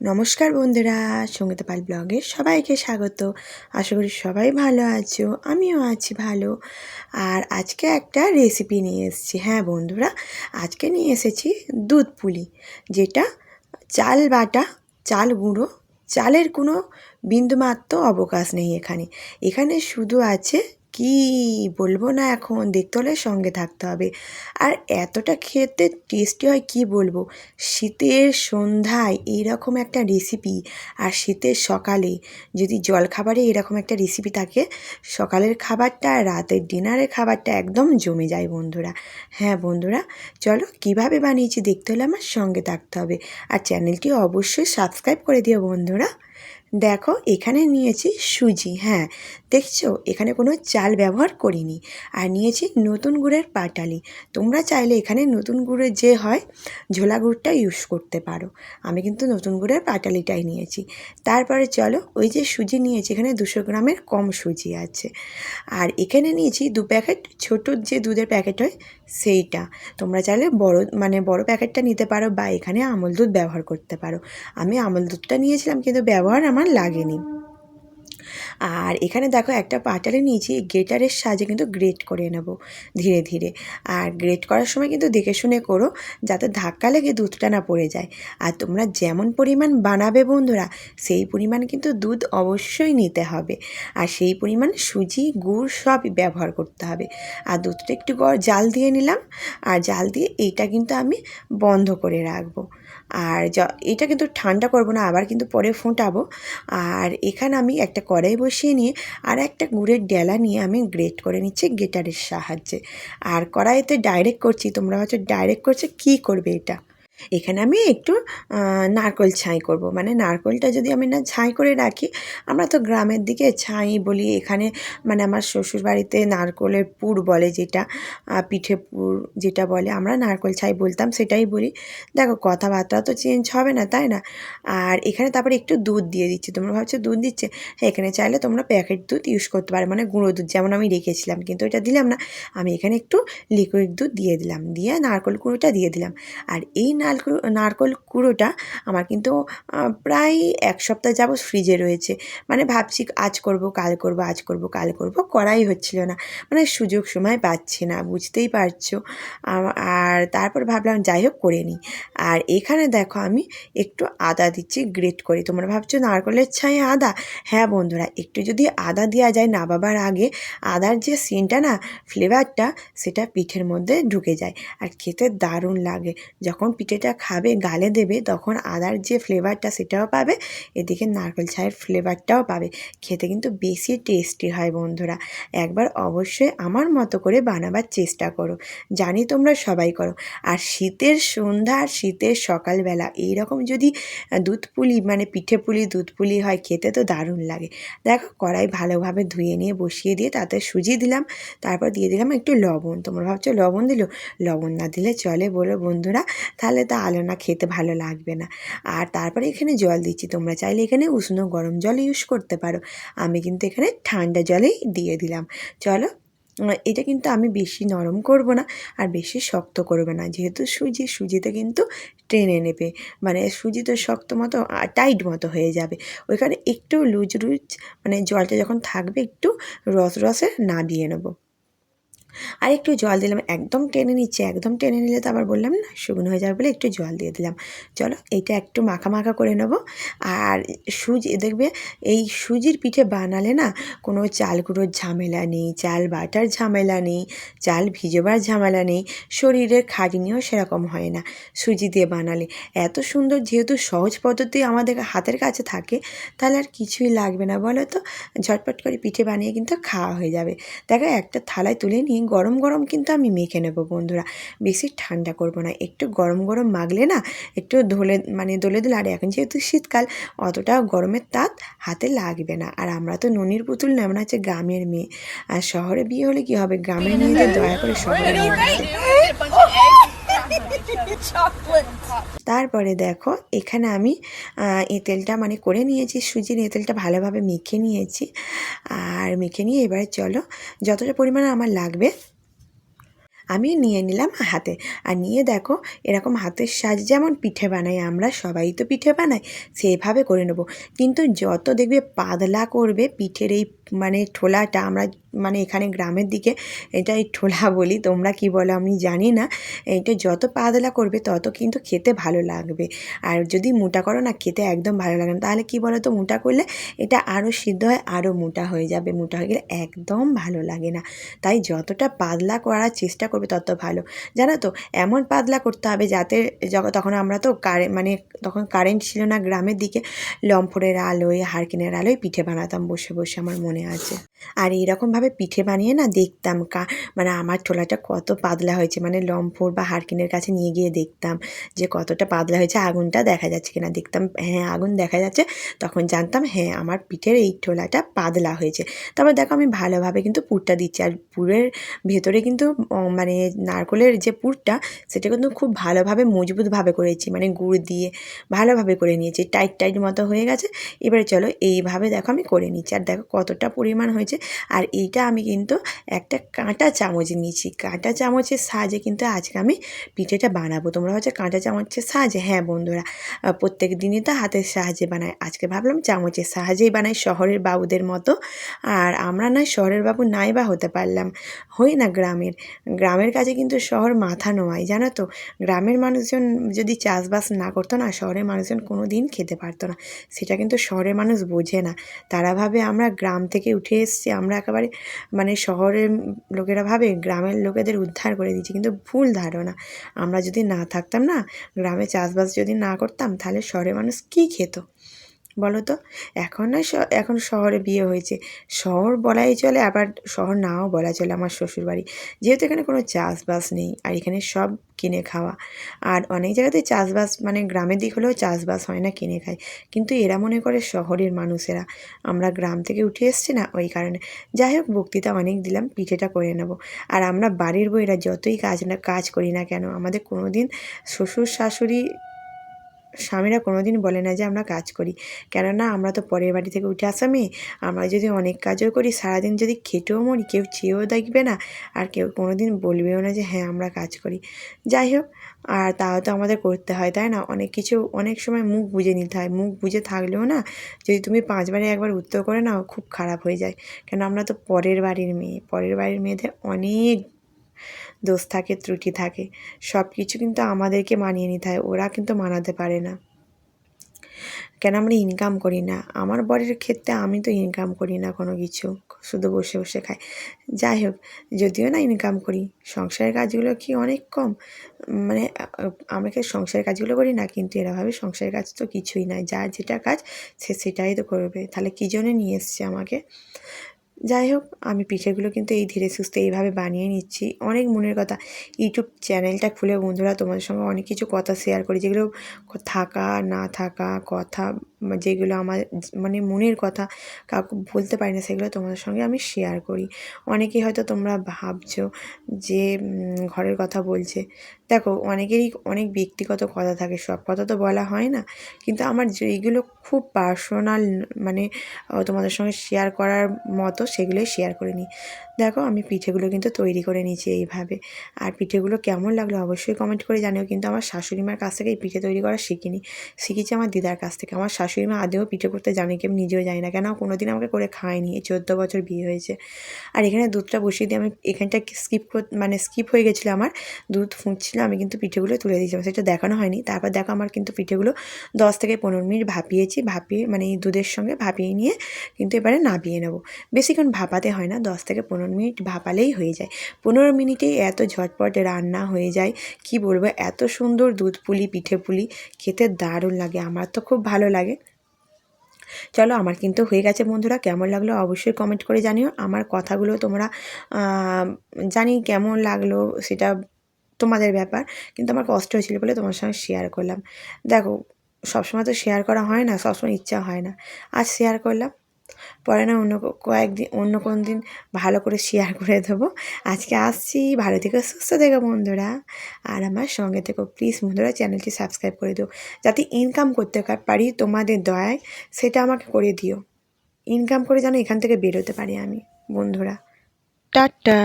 নমস্কার বন্ধুরা, সঙ্গীতা পাল ব্লগে সবাইকে স্বাগত। আশা করি সবাই ভালো আছো, আমিও আছি ভালো। আর আজকে একটা রেসিপি নিয়ে এসেছি। হ্যাঁ বন্ধুরা, আজকে নিয়ে এসেছি দুধ পুলি, যেটা চাল বাটা, চাল গুঁড়ো, চালের কোনো বিন্দুমাত্র অবকাশ নেই এখানে। এখানে শুধু আছে কি বলব না এখন? দেখতে হলে সঙ্গে থাকতে হবে। আর এতটা খেতে টেস্টি হয় কি বলব? শীতের সন্ধ্যায় এইরকম একটা রেসিপি আর শীতের সকালে যদি জলখাবারে এরকম একটা রেসিপি থাকে, সকালের খাবারটা আর রাতের ডিনারের খাবারটা একদম জমে যায় বন্ধুরা। হ্যাঁ বন্ধুরা, চলো কীভাবে বানিয়েছি দেখতে হলে আমার সঙ্গে থাকতে হবে। আর চ্যানেলটি অবশ্যই সাবস্ক্রাইব করে দিও বন্ধুরা। দেখো এখানে নিয়েছি সুজি হ্যাঁ। দেখছ? এখানে কোনো চাল ব্যবহার করিনি। আর নিয়েছি নতুন গুড়ের পাটালি। তোমরা চাইলে এখানে নতুন গুড়ের যে হয়, ঝোলা গুড়টা ইউজ করতে পারো। আমি কিন্তু নতুন গুড়ের পাটালিটাই নিয়েছি। তারপরে চলো, ওই যে সুজি নিয়েছি, এখানে দুশো গ্রামের কম সুজি আছে। আর এখানে নিয়েছি দু প্যাকেট ছোটো যে দুধের প্যাকেট হয়, সেইটা। তোমরা চাইলে বড় মানে বড় প্যাকেটটা নিতে পারো বা এখানে আমল দুধ ব্যবহার করতে পারো। আমি আমল দুধটা নিয়েছিলাম, কিন্তু ব্যবহার আমার লাগেনি। আর এখানে দেখো একটা পাটালি নিয়েছি, গ্রেটারের সাহায্যে কিন্তু গ্রেট করে নেব ধীরে ধীরে। আর গ্রেট করার সময় কিন্তু দেখে শুনে করো, যাতে ধাক্কা লেগে দুধটা না পড়ে যায়। আর তোমরা যেমন পরিমাণ বানাবে বন্ধুরা, সেই পরিমাণ কিন্তু দুধ অবশ্যই নিতে হবে। আর সেই পরিমাণ সুজি, গুড় সবই ব্যবহার করতে হবে। আর দুধটা একটু জাল দিয়ে নিলাম, আর জাল দিয়ে এইটা কিন্তু আমি বন্ধ করে রাখব। আর এটা কিন্তু ঠান্ডা করব না, আবার কিন্তু পরে ফোটাবো। আর এখানে আমি একটা কড়াই বসিয়ে নিয়ে আর একটা গুড়ের ডেলা নিয়ে আমি গ্রেট করে নিচ্ছি গেটারের সাহায্যে। আর কড়াইতে ডাইরেক্ট করছি, তোমরা হয়তো ডাইরেক্ট করছে, কী করবে এটা? এখানে আমি একটু নারকল ছাই করব। মানে নারকলটা যদি আমি না ছাই করে রাখি, আমরা তো গ্রামের দিকে ছাই বলি। এখানে মানে আমার শ্বশুর বাড়িতে নারকলের পুর বলে যেটা পিঠে পুর যেটা বলে, আমরা নারকল ছাই বলতাম, সেটাই বলি। দেখো, কথাবার্তা তো চেঞ্জ হবে না, তাই না? আর এখানে তারপরে একটু দুধ দিয়ে দিচ্ছে। তোমরা ভাবছ দুধ দিচ্ছে? হ্যাঁ এখানে চাইলে তোমরা প্যাকেট দুধ ইউজ করতে পারো। মানে গুঁড়ো দুধ, যেমন আমি রেখেছিলাম, কিন্তু এটা দিলাম না। আমি এখানে একটু লিকুইড দুধ দিয়ে দিলাম। দিয়ে নারকল কুড়োটা দিয়ে দিলাম। আর এই না নারকল নারকল কুড়োটা আমার কিন্তু প্রায় এক সপ্তাহ যাব ফ্রিজে রয়েছে। মানে ভাবছি আজ করব, কাল করব, আজ করব, কাল করব, করাই হচ্ছিল না। মানে সুযোগ সময় পাচ্ছি না, বুঝতেই পারছ। আর তারপর ভাবলাম যাই হোক করে নিই। আর এখানে দেখো আমি একটু আদা দিচ্ছি, গ্রেট করে। তোমরা ভাবছ নারকলের ছাই আদা? হ্যাঁ বন্ধুরা, একটু যদি আদা দেওয়া যায় না বাবার আগে, আদার যে সিনটা না ফ্লেভারটা সেটা পিঠের মধ্যে ঢুকে যায়। আর খেতে দারুণ লাগে। যখন পিঠে যেটা খাবে গালে দেবে, তখন আদার যে ফ্লেভারটা সেটাও পাবে, এদিকে নারকেল ছায়ের ফ্লেভারটাও পাবে। খেতে কিন্তু বেশি টেস্টি হয় বন্ধুরা। একবার অবশ্যই আমার মতো করে বানাবার চেষ্টা করো। জানি তোমরা সবাই করো। আর শীতের সন্ধ্যা আর শীতের সকালবেলা, এইরকম যদি দুধ পুলি মানে পিঠে পুলি, দুধ পুলি হয়, খেতে তো দারুণ লাগে। দেখো, কড়াই ভালোভাবে ধুয়ে নিয়ে বসিয়ে দিয়ে তাতে সুজি দিলাম। তারপর দিয়ে দিলাম একটু লবণ। তোমরা ভাবছ লবণ দিল? লবণ না দিলে চলে বলো বন্ধুরা। তাহলে তা আলো না খেতে ভালো লাগবে না। আর তারপরে এখানে জল দিচ্ছি, তোমরা চাইলে এখানে উষ্ণ গরম জল ইউজ করতে পারো। আমি কিন্তু এখানে ঠান্ডা জলেই দিয়ে দিলাম। চলো এটা কিন্তু আমি বেশি নরম করব না আর বেশি শক্ত করবে না। যেহেতু সুজি সুজিতে কিন্তু টেনে নেবে। মানে সুজি তো শক্ত মতো টাইট মতো হয়ে যাবে। ওইখানে একটু লুজ লুজ মানে জলটা যখন থাকবে একটু রস রসে নাবিয়ে নেব। আর একটু জল দিলাম, একদম টেনে নিচ্ছে, একদম টেনে নিলে তো আবার বললাম না, শুকনো হয়ে যাবে বলে একটু জল দিয়ে দিলাম। চলো এটা একটু মাখা মাখা করে নেব। আর সুজি, দেখবে এই সুজির পিঠে বানালে না কোনো চাল গুঁড়োর ঝামেলা নেই, চাল বাটার ঝামেলা নেই, চাল ভিজোবার ঝামেলা নেই শরীরের খাটনিও সেরকম হয় না সুজি দিয়ে বানালে। এত সুন্দর যেহেতু সহজ পদ্ধতি আমাদের হাতের কাছে থাকে, তাহলে আর কিছুই লাগবে না, বলো তো? ঝটপট করে পিঠে বানিয়ে কিন্তু খাওয়া হয়ে যাবে। দেখো একটা থালায় তুলে নিয়ে গরম গরম কিন্তু আমি মেখে নেব বন্ধুরা। বেশি ঠান্ডা করব না। একটু গরম গরম মাগলে না একটু ধলে মানে দোলে দোলে আর এখন যেহেতু শীতকাল অতটা গরমের তাঁত হাতে লাগবে না। আর আমরা তো ননির পুতুল না আমরা হচ্ছে গ্রামের মেয়ে। আর শহরে বিয়ে হলে কি হবে? গ্রামের মেয়েদের দয়া করে শহরে নিয়ে তারপরে দেখো, এখানে আমি এঁতেলটা মানে করে নিয়েছি, সুজির এঁতেলটা ভালোভাবে মেখে নিয়েছি। আর মেখে নিয়ে এবারে চলো, যতটা পরিমাণে আমার লাগবে, আমি নিয়ে নিলাম হাতে। আর নিয়ে দেখো, এরকম হাতের সাজ যেমন পিঠে বানাই, আমরা সবাই তো পিঠে বানাই, সেভাবে করে নেব। কিন্তু যত দেখবে পাতলা করবে, পিঠের এই মানে ঠোলাটা আমরা মানে এখানে গ্রামের দিকে এটা এই ঠোলা বলি, তোমরা কি বলো আমি জানি না। এটা যত পাতলা করবে তত কিন্তু খেতে ভালো লাগবে। আর যদি মোটা করো না, খেতে একদম ভালো লাগে না। তাহলে কি বলো তো মোটা করলে এটা আরও সিদ্ধ হয় আরও মোটা হয়ে যাবে। মোটা হয়ে গেলে একদম ভালো লাগে না। তাই যতটা পাতলা করার চেষ্টা করবে তত ভালো। জানো তো, এমন পাতলা করতে হবে যাতে তখন আমরা তো কারে মানে তখন কারেন্ট ছিল না গ্রামের দিকে, লম্ফরের আলোয়, হারকিনের আলোয় পিঠে বানাতাম বসে বসে, আমার মনে আছে। আর এইরকমভাবে পিঠে বানিয়ে না দেখতাম কা মানে আমার ছোলাটা কত পাতলা হয়েছে মানে লম্ফর বা হারকিনের কাছে নিয়ে গিয়ে দেখতাম যে কতটা পাতলা হয়েছে, আগুনটা দেখা যাচ্ছে কিনা। দেখতাম হ্যাঁ আগুন দেখা যাচ্ছে। তখন জানতাম হ্যাঁ আমার পিঠের এই ঠোলাটা পাতলা হয়েছে। তারপর দেখো আমি ভালোভাবে কিন্তু পুরটা দিচ্ছি। আর পুরের ভেতরে কিন্তু মানে নারকলের যে পুরটা, সেটা কিন্তু খুব ভালোভাবে মজবুতভাবে করেছি। মানে গুড় দিয়ে ভালোভাবে করে নিয়েছি। টাইট টাইট মতো হয়ে গেছে। এবারে চলো এইভাবে দেখো আমি করে নিচ্ছি। আর দেখো কতটা পরিমাণ হয়েছে। আর এইটা আমি কিন্তু একটা কাঁটা চামচ নিয়েছি। কাঁটা চামচের সাহায্যে কিন্তু আজকে আমি পিঠেটা বানাবো। তোমরা হচ্ছে কাঁটা চামচের সাহায্যে? হ্যাঁ বন্ধুরা প্রত্যেক দিনই তো হাতের সাহায্যে বানাই। আজকে ভাবলাম চামচের সাহায্যেই বানাই শহরের বাবুদের মতো। আর আমরা নয় শহরের বাবু নাই বা হতে পারলাম। হই না গ্রামের। গ্রামের কাছে কিন্তু শহর মাথা নোয়াই জানো তো? গ্রামের মানুষজন যদি চাষবাস না করতো না, শহরের মানুষজন কোনো দিন খেতে পারতো না। সেটা কিন্তু শহরের মানুষ বোঝে না। তারা ভাবে আমরা গ্রাম থেকে উঠে এসছি, আমরা একেবারে মানে শহরের লোকেরা ভাবে গ্রামের লোকেদের উদ্ধার করে দিচ্ছে কিন্তু ভুল ধারণা। আমরা যদি না থাকতাম না, গ্রামে চাষবাস যদি না করতাম, তাহলে শহরের মানুষ কী খেত? বলো তো এখন না এখন শহরে বিয়ে হয়েছে। শহর বলাই চলে, আবার শহর নাও বলা চলে আমার শ্বশুরবাড়ি। যেহেতু এখানে কোনো চাষবাস নেই, আর এখানে সব কিনে খাওয়া। আর অনেক জায়গাতে চাষবাস মানে গ্রামের দিক হলেও চাষবাস হয় না কিনে খায়। কিন্তু এরা মনে করে শহরের মানুষেরা। আমরা গ্রাম থেকে উঠে এসছি না ওই কারণে। যাই হোক, বক্তৃতা অনেক দিলাম, পিঠেটা করে নেব। আর আমরা বাড়ির বইরা যতই কাজ না, কাজ করি না কেন, আমাদের কোনো দিন শ্বশুর, শাশুড়ি স্বামীরা কোনো দিন বলে না যে আমরা কাজ করি। কেননা আমরা তো পরের বাড়ি থেকে উঠে আসা মেয়ে আমরা যদি অনেক কাজও করি, সারাদিন যদি খেটেও মরি, কেউ চেয়েও দেখবে না। আর কেউ কোনো দিন বলবেও না যে হ্যাঁ আমরা কাজ করি। যাই হোক, আর তাও তো আমাদের করতে হয়, তাই না? অনেক কিছু, অনেক সময় মুখ বুঝে নিতে হয়। মুখ বুঝে থাকলেও না, যদি তুমি পাঁচবারে একবার উত্তর করে নাও, খুব খারাপ হয়ে যায়। কেন, আমরা তো পরের বাড়ির মেয়ে। পরের বাড়ির মেয়েদের অনেক দোষ থাকে, ত্রুটি থাকে। সব কিছু কিন্তু আমাদেরকে মানিয়ে নিতে হয়, ওরা কিন্তু মানাতে পারে না। কেন আমরা ইনকাম করি না? আমার বরের ক্ষেত্রে আমি তো ইনকাম করি না কোনো কিছু, শুধু বসে বসে খাই। যাই হোক, যদিও না ইনকাম করি, সংসারের কাজগুলো কি অনেক কম? মানে আমরা কি সংসারের কাজগুলো করি না? কিন্তু এরাভাবে সংসারের কাজ তো কিছুই নাই যার যেটা কাজ সে সেটাই তো করবে। তাহলে কী জন্যে নিয়ে এসছে আমাকে? যাই হোক, আমি পিঠেগুলো কিন্তু এই ধীরে সুস্থে এইভাবে বানিয়ে নিচ্ছি। অনেক মনের কথা। ইউটিউব চ্যানেলটা খুলে বন্ধুরা, তোমাদের সঙ্গে অনেক কিছু কথা শেয়ার করি, যেগুলো থাকা, না থাকা, কথা যেগুলো আমার মানে মনের কথা কাউকে বলতে পারি না, সেগুলো তোমাদের সঙ্গে আমি শেয়ার করি। অনেকেই হয়তো তোমরা ভাবছ যে ঘরের কথা বলছে। দেখো, অনেকেরই অনেক ব্যক্তিগত কথা থাকে, সব কথা তো বলা হয় না। কিন্তু আমার যেইগুলো খুব পার্সোনাল মানে তোমাদের সঙ্গে শেয়ার করার মতো সেগুলোই শেয়ার করে নিই। দেখো, আমি পিঠেগুলো কিন্তু তৈরি করে নিয়েছি এইভাবে। আর পিঠেগুলো কেমন লাগল অবশ্যই কমেন্ট করে জানিও। কিন্তু আমার শাশুড়ি মার কাছ থেকে এই পিঠে তৈরি করা শিখিনি। শিখেছি আমার দিদার কাছ থেকে। আমার শাশুড়ি মা আদেও পিঠে করতে জানে কি আমি নিজেও জানি না। কেন? কোনো দিন আমাকে করে খায়নি। এই চোদ্দ বছর বিয়ে হয়েছে। আর এখানে দুধটা বসিয়ে দিয়ে আমি এখানটা স্কিপ মানে স্কিপ হয়ে গেছিল আমার। দুধ ফুঁকছিল আমি কিন্তু পিঠেগুলো তুলে দিয়েছিলাম। সেটা দেখানো হয়নি। তারপর দেখো আমার কিন্তু পিঠেগুলো দশ থেকে পনেরো মিনিট ভাপিয়েছি। ভাপিয়ে মানে এই দুধের সঙ্গে ভাপিয়ে নিয়ে কিন্তু এবারে নাবিয়ে নেব। বেশিক্ষণ ভাপাতে হয় না। দশ থেকে পনেরো মিনিট ভাপালেই হয়ে যায়। পনেরো মিনিটেই এত ঝটপট রান্না হয়ে যায়। কি বলব? এত সুন্দর দুধ পুলি, পিঠে পুলি। খেতে দারুণ লাগে। আমার তো খুব ভালো লাগে। চলো আমার কিন্তু হয়ে গেছে বন্ধুরা, কেমন লাগল অবশ্যই কমেন্ট করে জানিও। আমার কথাগুলো তোমরা জানি কেমন লাগল সেটা তোমাদের ব্যাপার, কিন্তু আমার কষ্ট হয়েছিল বলে তোমার সঙ্গে শেয়ার করলাম। দেখো, সবসময় তো শেয়ার করা হয় না, সবসময় ইচ্ছা হয় না। আজ শেয়ার করলাম। পরে না অন্য কয়েকদিন, অন্য কোনো দিন ভালো করে শেয়ার করে দেবো। আজকে আসছি, ভালো থেকে, সুস্থ থেকে বন্ধুরা। আর আমার সঙ্গে থেকো প্লিজ বন্ধুরা চ্যানেলটি সাবস্ক্রাইব করে দিও। যাতে ইনকাম করতে পারি তোমাদের দয়ায়, সেটা আমাকে করে দিও। ইনকাম করে যেন এখান থেকে বেরোতে পারি আমি, বন্ধুরা। টাটা।